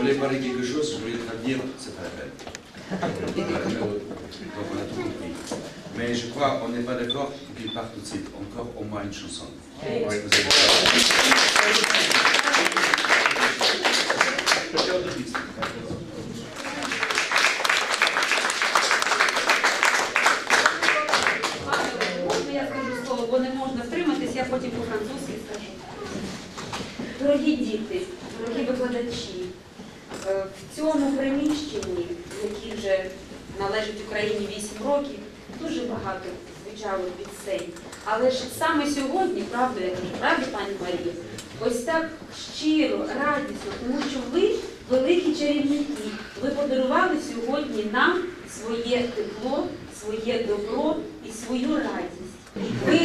Je voulais parler quelque chose, je voulais te dire, c'est pas la peine. Mais je crois qu'on n'est pas d'accord pour qu'il parte tout de suite. Encore au moins une chanson. Ouais, vous avez. Дорогі діти, дорогі викладачі, е, в цьому приміщенні, яке вже належить Україні 8 років, дуже багато звучало пісень. Але ж саме сьогодні, правда, я кажу, правда, пані Марія, ось так щиро, радісно, тому що ви великі чарівники. Ви подарували сьогодні нам своє тепло, своє добро і свою радість. Ви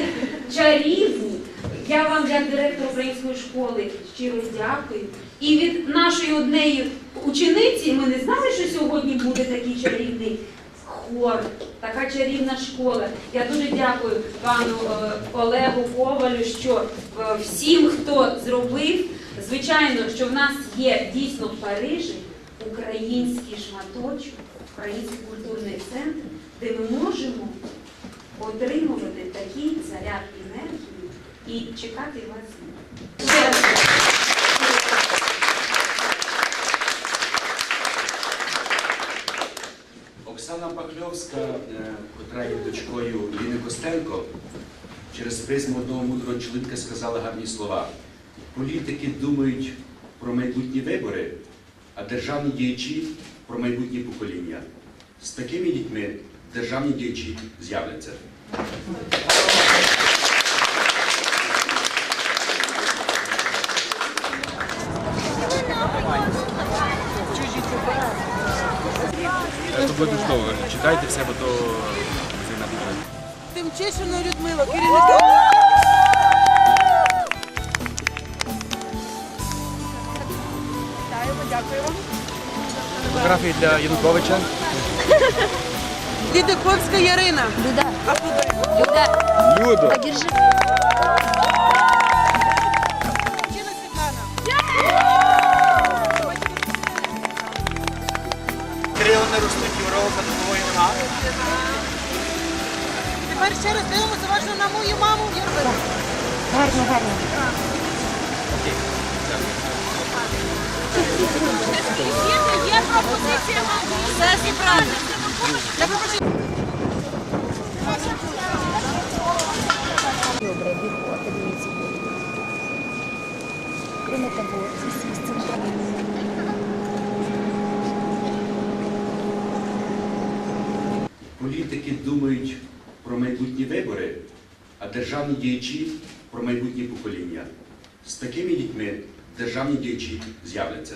чарівні. Я вам, як директор української школи, щиро дякую. І від нашої однієї учениці ми не знали, що сьогодні буде такий чарівний хор, така чарівна школа. Я дуже дякую пану е, Олегу Ковалю, що е, всім, хто зробив. Звичайно, що в нас є дійсно в Парижі український шматочок, український культурний центр, де ми можемо енергії і чекати вас. Оксана Пакльовська, е, котра є дочкою Ліни Костенко, через призму одного мудрого чоловіка сказала гарні слова. Політики думають про майбутні вибори, а державні діячі про майбутні покоління. З такими дітьми державні діячі з'являться. Безкоштовно. Читайте все, бо то це дуже. Тимчишина Людмила, керівник. Вітаємо, дякую вам. Фотографії для Януковича. Дідиковська Ярина. Люда, А куди? Люда, Люда. Тепер ще раз дивимося вашу на мою маму. Ярина. Гарно, гарно. Є пропозиція Все зібрати. Я попрошу. Добре, виходи, дивіться. Того, це місце. Політики думають про майбутні вибори, а державні діячі про майбутнє покоління. З такими дітьми державні діячі з'являться.